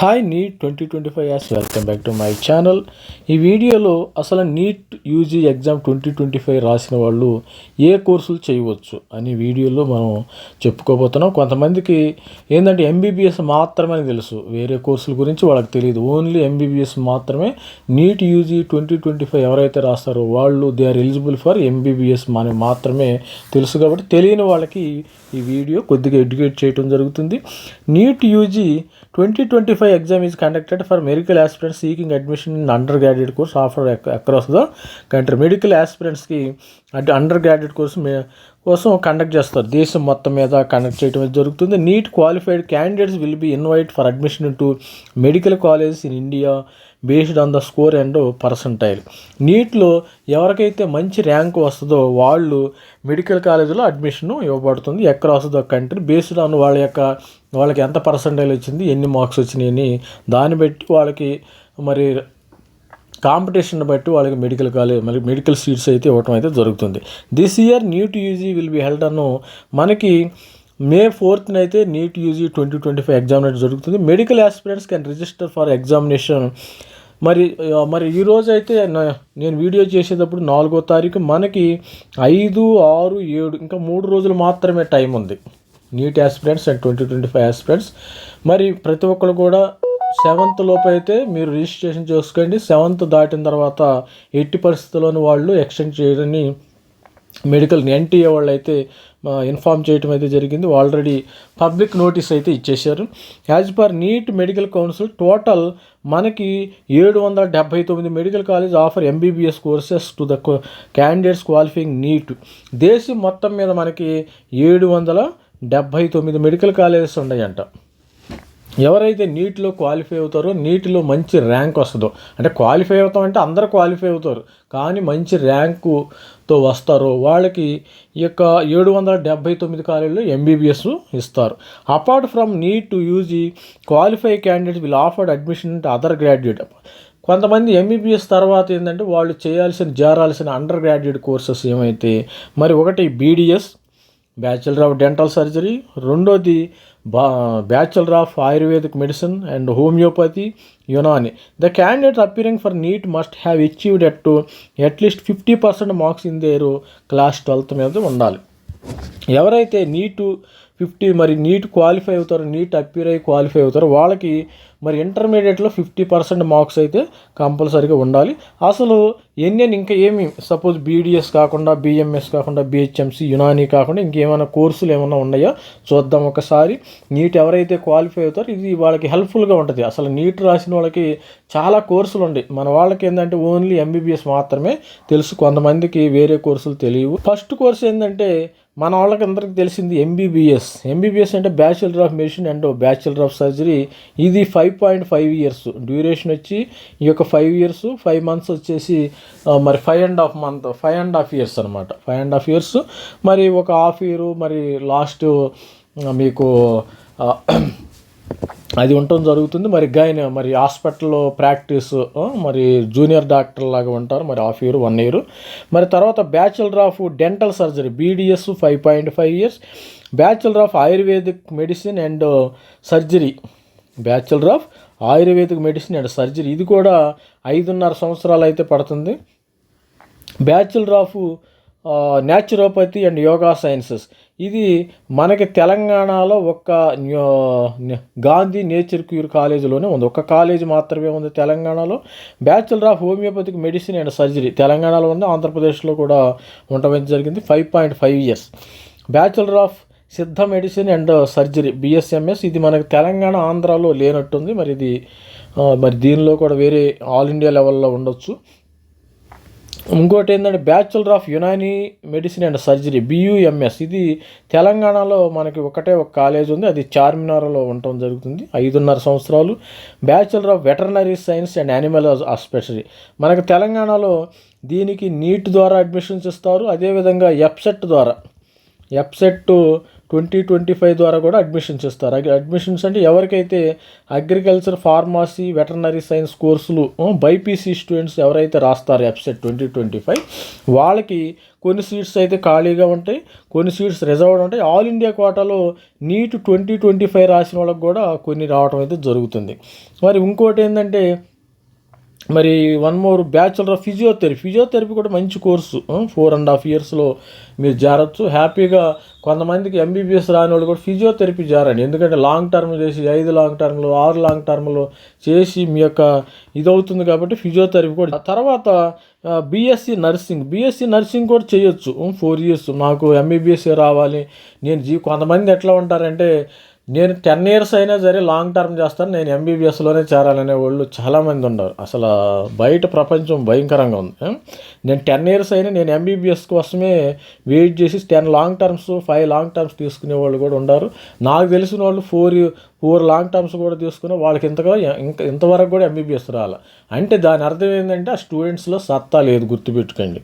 Hi NEET twenty twenty five as welcome back to my channel. ఈ వీడియోలో అసలు NEET UG exam twenty twenty five రాసిన వాళ్ళు ఏ కోర్సులు చేయవచ్చు అని వీడియోలో మనం చెప్పుకోబోతున్నాం. కొంతమందికి ఏంటంటే ఎంబీబీఎస్ మాత్రమే తెలుసు. వేరే కోర్సుల గురించి వాళ్ళకి తెలియదు. ఓన్లీ ఎంబీబీఎస్ మాత్రమే NEET UG twenty twenty five ఎవరైతే రాస్తారో వాళ్ళు they are eligible for MBBS అని మాత్రమే తెలుసు కాబట్టి తెలియని వాళ్ళకి ఈ వీడియో కొద్దిగా ఎడ్యుకేట్ చేయడం జరుగుతుంది. NEET UG twenty twenty five exam is conducted for medical aspirants seeking admission in under graduate course offer across the country. Medical ఆస్పిరెంట్స్కి అంటే అండర్ గ్రాడ్యుయేట్ కోర్సు మే కోసం కండక్ట్ చేస్తారు. దేశం మొత్తం మీద కండక్ట్ చేయడం జరుగుతుంది. NEET qualified candidates will be invite for admission to medical colleges in India based on the score and percentile నీట్లో ఎవరికైతే మంచి ర్యాంక్ వస్తుందో వాళ్ళు మెడికల్ కాలేజీలో అడ్మిషన్ ఇవ్వబడుతుంది. ఎక్కడ వస్తుందో కంట్రీ బేస్డ్ ఆన్ వాళ్ళ యొక్క వాళ్ళకి ఎంత పర్సంటైల్ వచ్చింది ఎన్ని మార్క్స్ వచ్చినాయని దాన్ని బట్టి వాళ్ళకి మరి కాంపిటీషన్ బట్టి వాళ్ళకి మెడికల్ కాలేజ్ మరి మెడికల్ సీట్స్ అయితే ఇవ్వటం అయితే జరుగుతుంది. This year NEET UG will be held అను మనకి మే ఫోర్త్న అయితే NEET UG twenty twenty five examination జరుగుతుంది. Medical aspirants can register for examination. మరి మరి ఈరోజు అయితే నేను వీడియో చేసేటప్పుడు నాలుగో తారీఖు మనకి ఐదు ఆరు ఏడు ఇంకా మూడు రోజులు మాత్రమే టైం ఉంది. NEET aspirants and twenty twenty five aspirants. మరి ప్రతి ఒక్కరు కూడా సెవెంత్ లోపు అయితే మీరు రిజిస్ట్రేషన్ చేసుకోండి. సెవెంత్ దాటిన తర్వాత ఎట్టి పరిస్థితుల్లోని వాళ్ళు ఎక్స్టెండ్ చేయడాన్ని మెడికల్ ఎన్టీఏ వాళ్ళు అయితే ఇన్ఫామ్ చేయటం అయితే జరిగింది. ఆల్రెడీ పబ్లిక్ నోటీస్ అయితే ఇచ్చేశారు. As per NEET medical council total మనకి ఏడు వందల డెబ్బై తొమ్మిది medical college offer MBBS courses to the candidates qualifying NEET. దేశం మొత్తం మీద మనకి ఏడు వందల డెబ్బై తొమ్మిది మెడికల్ కాలేజెస్ ఉన్నాయంట. ఎవరైతే నీటిలో క్వాలిఫై అవుతారో నీటిలో మంచి ర్యాంక్ వస్తుందో అంటే క్వాలిఫై అవుతాం అంటే అందరు క్వాలిఫై అవుతారు కానీ మంచి ర్యాంకుతో వస్తారో వాళ్ళకి ఈ యొక్క ఏడు వందల డెబ్భై తొమ్మిది కాలేజీలో ఎంబీబీఎస్ ఇస్తారు. Apart from NEET to UG qualify candidate will offered admission to other graduate కొంతమంది ఎంబీబీఎస్ తర్వాత ఏంటంటే వాళ్ళు చేయాల్సిన చేరాల్సిన అండర్ గ్రాడ్యుయేట్ కోర్సెస్ ఏమైతే మరి ఒకటి BDS bachelor of dental surgery రెండోది బా bachelor of ayurvedic medicine and homeopathy Unani the candidate appearing for NEET must have achieved at to at least fifty percent marks in their class twelfth మీద ఉండాలి. ఎవరైతే NEET fifty మరి NEET qualify అవుతారు NEET appear అయ్యి qualify అవుతారు. వాళ్ళకి మరి ఇంటర్మీడియట్లో ఫిఫ్టీ పర్సెంట్ మార్క్స్ అయితే కంపల్సరీగా ఉండాలి. అసలు ఎన్ని ఇంకా ఏమి? సపోజ్ బీడిఎస్ కాకుండా బిఎంఎస్ కాకుండా బిహెచ్ఎంసి యునానీ కాకుండా ఇంకేమైనా కోర్సులు ఏమైనా ఉన్నాయో? చూద్దాం ఒకసారి. నీట్ ఎవరైతే క్వాలిఫై అవుతారో ఇది వాళ్ళకి హెల్ప్ఫుల్గా ఉంటుంది. అసలు నీట్ రాసిన వాళ్ళకి చాలా కోర్సులు ఉన్నాయి మన వాళ్ళకి ఏంటంటే ఓన్లీ ఎంబీబీఎస్ మాత్రమే తెలుసు. కొంతమందికి వేరే కోర్సులు తెలియవు. ఫస్ట్ కోర్స్ ఏంటంటే మన వాళ్ళకి అందరికీ తెలిసింది ఎంబీబీఎస్ ఎంబీబీఎస్ అంటే bachelor of medicine and bachelor of surgery ఇది five point five years duration వచ్చి ఈ యొక్క ఫైవ్ ఇయర్స్ ఫైవ్ మంత్స్ వచ్చేసి మరి five and half month five and half years అనమాట ఫైవ్ అండ్ హాఫ్ ఇయర్స్ మరి ఒక హాఫ్ ఇయర్ మరి లాస్ట్ మీకు అది ఉండటం జరుగుతుంది. మరి గైన్ మరి హాస్పిటల్లో ప్రాక్టీస్ మరి జూనియర్ డాక్టర్ లాగా ఉంటారు. మరి హాఫ్ ఇయర్ వన్ ఇయర్. మరి తర్వాత bachelor of dental surgery BDS five point five years. Bachelor of ayurvedic medicine and surgery. Bachelor of ayurvedic medicine and surgery. ఇది కూడా ఐదున్నర సంవత్సరాలు అయితే పడుతుంది. Bachelor of naturopathy and yoga sciences ఇది మనకి తెలంగాణలో ఒక్క గాంధీ నేచర్ క్యూర్ కాలేజీలోనే ఉంది. ఒక కాలేజ్ మాత్రమే ఉంది తెలంగాణలో. Bachelor of homeopathic medicine and surgery తెలంగాణలో ఉంది ఆంధ్రప్రదేశ్లో కూడా ఉండడం జరిగింది five point five years bachelor of Siddha medicine and surgery BSMS ఇది మనకి తెలంగాణ ఆంధ్రాలో లేనట్టుంది. మరి ఇది మరి దీనిలో కూడా వేరే ఆల్ ఇండియా లెవెల్లో ఉండొచ్చు. ఇంకోటి ఏంటంటే bachelor of Unani medicine and surgery BUMS ఇది తెలంగాణలో మనకి ఒకటే ఒక కాలేజ్ ఉంది అది చార్మినార్లో ఉండటం జరుగుతుంది ఐదున్నర సంవత్సరాలు. Bachelor of veterinary science and animal husbandry మనకి తెలంగాణలో దీనికి నీట్ ద్వారా అడ్మిషన్స్ ఇస్తారు అదేవిధంగా ఎప్సెట్ ద్వారా. ఎప్సెట్ ట్వంటీ ట్వంటీ ఫైవ్ ద్వారా కూడా అడ్మిషన్స్ ఇస్తారు అడ్మిషన్స్ అంటే ఎవరికైతే అగ్రికల్చర్ ఫార్మసీ వెటర్నరీ సైన్స్ కోర్సులు బైపీసీ స్టూడెంట్స్ ఎవరైతే రాస్తారు ఎఫ్సెట్ ట్వంటీ ట్వంటీ ఫైవ్ వాళ్ళకి కొన్ని సీట్స్ అయితే ఖాళీగా ఉంటాయి కొన్ని సీట్స్ రిజర్వ్డ్ ఉంటాయి. ఆల్ ఇండియా కోటాలో నీట్ ట్వంటీ ట్వంటీ ఫైవ్ రాసిన వాళ్ళకి కూడా కొన్ని రావడం అయితే జరుగుతుంది. మరి ఇంకోటి ఏంటంటే మరి one more bachelor of physiotherapy physiotherapy కూడా మంచి కోర్సు. ఫోర్ అండ్ హాఫ్ ఇయర్స్లో మీరు జారచ్చు. హ్యాపీగా కొంతమందికి ఎంబీబీఎస్ రాని వాళ్ళు కూడా ఫిజియోథెరపీ జారండి. ఎందుకంటే లాంగ్ టర్మ్ చేసి ఐదు లాంగ్ టర్మ్లు ఆరు లాంగ్ టర్మ్లు చేసి మీ యొక్క ఇది అవుతుంది కాబట్టి ఫిజియోథెరపీ కూడా. ఆ తర్వాత బీఎస్సీ నర్సింగ్ బీఎస్సీ నర్సింగ్ కూడా చేయొచ్చు. ఫోర్ ఇయర్స్ నాకు ఎంబీబీఎస్ రావాలి. నేను జీ కొంతమంది ఎట్లా ఉంటారంటే నేను టెన్ ఇయర్స్ అయినా సరే లాంగ్ టర్మ్ చేస్తాను. నేను ఎంబీబీఎస్లోనే చేరాలనే వాళ్ళు చాలామంది ఉన్నారు. అసలు బయట ప్రపంచం భయంకరంగా ఉంది. నేను టెన్ ఇయర్స్ అయినా నేను ఎంబీబీఎస్ కోసమే వెయిట్ చేసి ten long terms five long terms తీసుకునే వాళ్ళు కూడా ఉన్నారు. నాకు తెలిసిన వాళ్ళు ఫోర్ ఫోర్ లాంగ్ టర్మ్స్ కూడా తీసుకుని వాళ్ళకి ఇంతగా ఇంకా ఇంతవరకు కూడా ఎంబీబీఎస్ రాల. అంటే దాని అర్థం ఏంటంటే ఆ స్టూడెంట్స్లో సత్తా లేదు గుర్తుపెట్టుకోండి.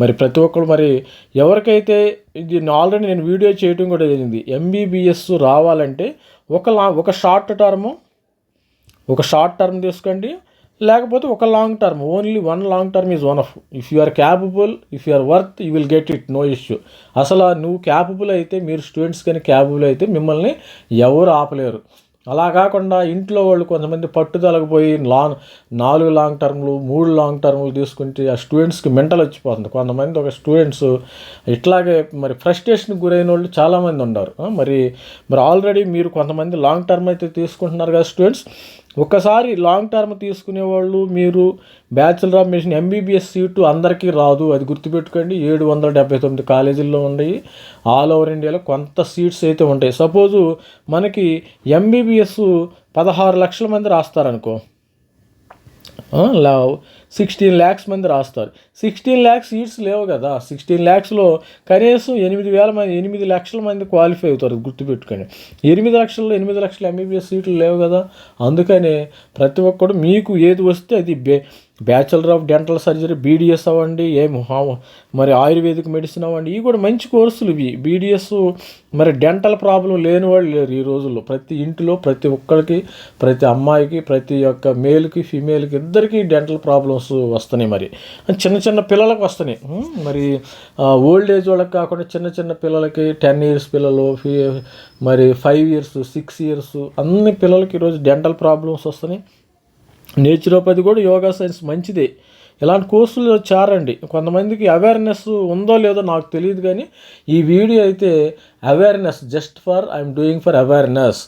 మరి ప్రతి ఒక్కరు మరి ఎవరికైతే ఇది ఆల్రెడీ నేను వీడియో చేయటం కూడా జరిగింది. ఎంబీబీఎస్ రావాలంటే ఒక లా ఒక షార్ట్ టర్ము ఒక షార్ట్ టర్మ్ తీసుకోండి. లేకపోతే ఒక long term only one long term is one of if you are capable if you are worth you will get it no issue అసలు నువ్వు క్యాపబుల్ అయితే మీరు స్టూడెంట్స్ కానీ క్యాపబుల్ అయితే మిమ్మల్ని ఎవరు ఆపలేరు. అలా కాకుండా ఇంట్లో వాళ్ళు కొంతమంది పట్టుదలకు పోయి లాంగ్ నాలుగు లాంగ్ టర్మ్లు మూడు లాంగ్ టర్మ్లు తీసుకుంటే ఆ స్టూడెంట్స్కి మెంటల్ వచ్చిపోతుంది. కొంతమంది ఒక స్టూడెంట్స్ ఇట్లాగే మరి ఫ్రస్ట్రేషన్కి గురైన వాళ్ళు చాలామంది ఉన్నారు మరి మరి ఆల్రెడీ మీరు కొంతమంది లాంగ్ టర్మ్ అయితే తీసుకుంటున్నారు కదా స్టూడెంట్స్ ఒక్కసారి లాంగ్ టర్మ్ తీసుకునే వాళ్ళు మీరు bachelor of medicine MBBS seat అందరికీ రాదు. అది గుర్తుపెట్టుకోండి ఏడు వందల డెబ్బై తొమ్మిది కాలేజీల్లో ఉన్నాయి. ఆల్ ఓవర్ ఇండియాలో కొంత సీట్స్ అయితే ఉంటాయి. సపోజు మనకి ఎంబీబీఎస్ పదహారు లక్షల మంది రాస్తారనుకో సిక్స్టీన్ ల్యాక్స్ మంది రాస్తారు. సిక్స్టీన్ ల్యాక్స్ సీట్స్ లేవు కదా. సిక్స్టీన్ ల్యాక్స్లో కనీసం ఎనిమిది వేల మంది ఎనిమిది లక్షల మంది క్వాలిఫై అవుతారు గుర్తుపెట్టుకొని ఎనిమిది లక్షల్లో ఎనిమిది లక్షల ఎంబీబీఎస్ సీట్లు లేవు కదా. అందుకనే ప్రతి ఒక్కడు మీకు ఏది వస్తే అది బే bachelor of dental surgery BDS అవ్వండి ఏం మరి ఆయుర్వేదిక్ మెడిసిన్ అవ్వండి ఇవి కూడా మంచి కోర్సులు ఇవి. బీడిఎస్ మరి డెంటల్ ప్రాబ్లం లేని వాళ్ళు లేరు ఈ రోజుల్లో. ప్రతి ఇంటిలో ప్రతి ఒక్కరికి ప్రతి అమ్మాయికి ప్రతి ఒక్క మేల్కి ఫీమేల్కి ఇద్దరికి డెంటల్ ప్రాబ్లమ్స్ వస్తున్నాయి మరి. చిన్న చిన్న పిల్లలకు వస్తున్నాయి. మరి ఓల్డ్ ఏజ్ వాళ్ళకి కాకుండా చిన్న చిన్న పిల్లలకి టెన్ ఇయర్స్ పిల్లలు ఫీ మరి ఫైవ్ ఇయర్స్ సిక్స్ ఇయర్స్ అన్ని పిల్లలకి ఈరోజు డెంటల్ ప్రాబ్లమ్స్ వస్తున్నాయి. నేచురోపతి కూడా యోగా సైన్స్ మంచిదే. ఇలాంటి కోర్సులు చేరండి. కొంతమందికి అవేర్నెస్ ఉందో లేదో నాకు తెలియదు కానీ ఈ వీడియో అయితే awareness just for I'm doing for awareness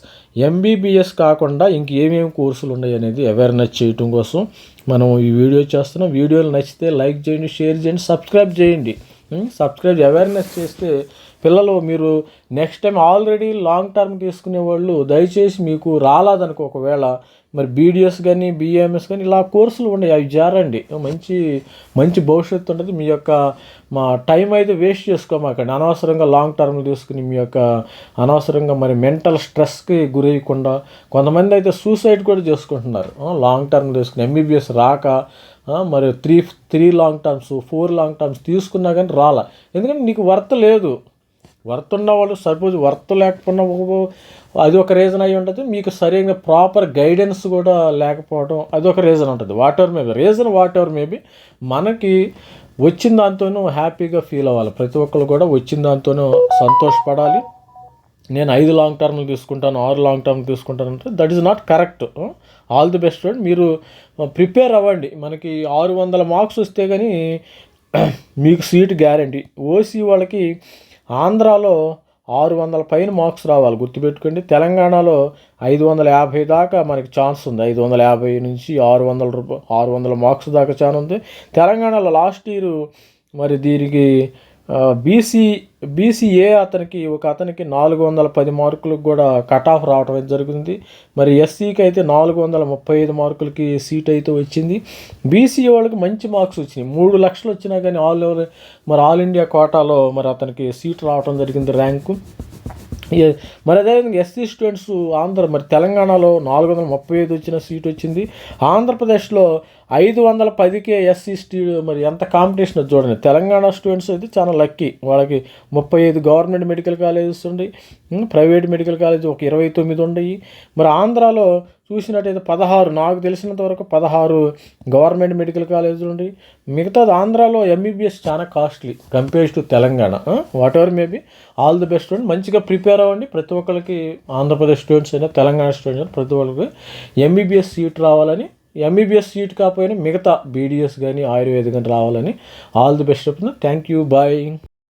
MBBS కాకుండా ఇంకేమేమి కోర్సులు ఉన్నాయి అనేది అవేర్నెస్ చేయటం కోసం మనం ఈ వీడియో చేస్తున్నాం. వీడియోలు నచ్చితే లైక్ చేయండి షేర్ చేయండి సబ్స్క్రైబ్ చేయండి. సబ్స్క్రైబ్ అవేర్నెస్ చేస్తే పిల్లలు మీరు next time already long term తీసుకునే వాళ్ళు దయచేసి మీకు రాలేదనుకో ఒకవేళ మరి బీడిఎస్ కానీ బీఏఎంఎస్ కానీ ఇలా కోర్సులు ఉన్నాయి. అవి జారండి. మంచి మంచి భవిష్యత్తు ఉంటుంది. మీ యొక్క మా టైం అయితే వేస్ట్ చేసుకోమాకండి. అనవసరంగా లాంగ్ టర్మ్లు తీసుకుని మీ యొక్క అనవసరంగా మరి మెంటల్ స్ట్రెస్కి గురేయకుండా కొంతమంది అయితే సూసైడ్ కూడా చేసుకుంటున్నారు. లాంగ్ టర్మ్ తీసుకుని ఎంబీబీఎస్ రాక మరి three three long terms four long terms తీసుకున్నా కానీ రాలా. ఎందుకంటే నీకు వర్త్ లేదు. వర్త్ ఉన్నవాళ్ళు సపోజ్ వర్త్ లేకపోయినా అది ఒక రీజన్ అయి ఉంటుంది. మీకు సరైన ప్రాపర్ గైడెన్స్ కూడా లేకపోవడం అది ఒక రీజన్ ఉంటుంది. Whatever maybe reason whatever maybe మనకి వచ్చిన దాంతోనూ హ్యాపీగా ఫీల్ అవ్వాలి. ప్రతి ఒక్కరు కూడా వచ్చిన దాంతోనూ సంతోషపడాలి. నేను ఐదు లాంగ్ టర్మ్లు తీసుకుంటాను ఆరు లాంగ్ టర్మ్ తీసుకుంటాను అంటే that is not correct all the best మీరు ప్రిపేర్ అవ్వండి. మనకి ఆరు వందల మార్క్స్ వస్తే కానీ మీకు సీట్ గ్యారంటీ ఓసీ వాళ్ళకి ఆంధ్రాలో ఆరు వందల పైన మార్క్స్ రావాలి. గుర్తుపెట్టుకోండి తెలంగాణలో ఐదు వందల యాభై దాకా మనకి ఛాన్స్ ఉంది. ఐదు వందల యాభై నుంచి ఆరు వందల రూపాయ ఆరు వందల మార్క్స్ దాకా ఛాన్స్ ఉంది. తెలంగాణలో లాస్ట్ ఇయర్ మరి దీనికి బీసీ బీసీఏ అతనికి ఒక అతనికి నాలుగు వందల పది మార్కులకు కూడా కట్ ఆఫ్ రావడం అయితే జరుగుతుంది. మరి ఎస్సీకి అయితే నాలుగు వందల ముప్పై ఐదు మార్కులకి సీట్ అయితే వచ్చింది. బీసీ వాళ్ళకి మంచి మార్క్స్ వచ్చినాయి. మూడు లక్షలు వచ్చినా కానీ ఆల్ ఓవర్ మరి ఆల్ ఇండియా కోటాలో మరి అతనికి సీట్ రావడం జరిగింది ర్యాంకు మరి అదేవిధంగా ఎస్సీ స్టూడెంట్స్ ఆంధ్ర మరి తెలంగాణలో నాలుగు వందల ముప్పై ఐదు వచ్చిన సీట్ వచ్చింది. ఆంధ్రప్రదేశ్లో ఐదు వందల పదికే ఎస్సీ స్టీ మరి ఎంత కాంపిటీషన్ చూడండి. తెలంగాణ స్టూడెంట్స్ అయితే చాలా లక్కీ వాళ్ళకి ముప్పై ఐదు గవర్నమెంట్ మెడికల్ కాలేజెస్ ఉన్నాయి ప్రైవేట్ మెడికల్ కాలేజ్ ఒక ఇరవై తొమ్మిది ఉన్నాయి మరి ఆంధ్రాలో చూసినట్టయితే పదహారు నాకు తెలిసినంత వరకు పదహారు గవర్నమెంట్ మెడికల్ కాలేజీలు ఉన్నాయి మిగతాది ఆంధ్రాలో ఎంబీబీఎస్ చాలా costly compares to Telangana. Whatever maybe all the best student మంచిగా ప్రిపేర్ అవ్వండి. ప్రతి ఒక్కరికి ఆంధ్రప్రదేశ్ స్టూడెంట్స్ అయినా తెలంగాణ స్టూడెంట్స్ అయినా ప్రతి ఒక్కరికి ఎంబీబీఎస్ సీట్ రావాలని ఎంబీబీఎస్ సీట్ కాకపోయినా మిగతా బీడీఎస్ కానీ ఆయుర్వేద కానీ రావాలని ఆల్ ది బెస్ట్ చెప్తున్నా. Thank you bye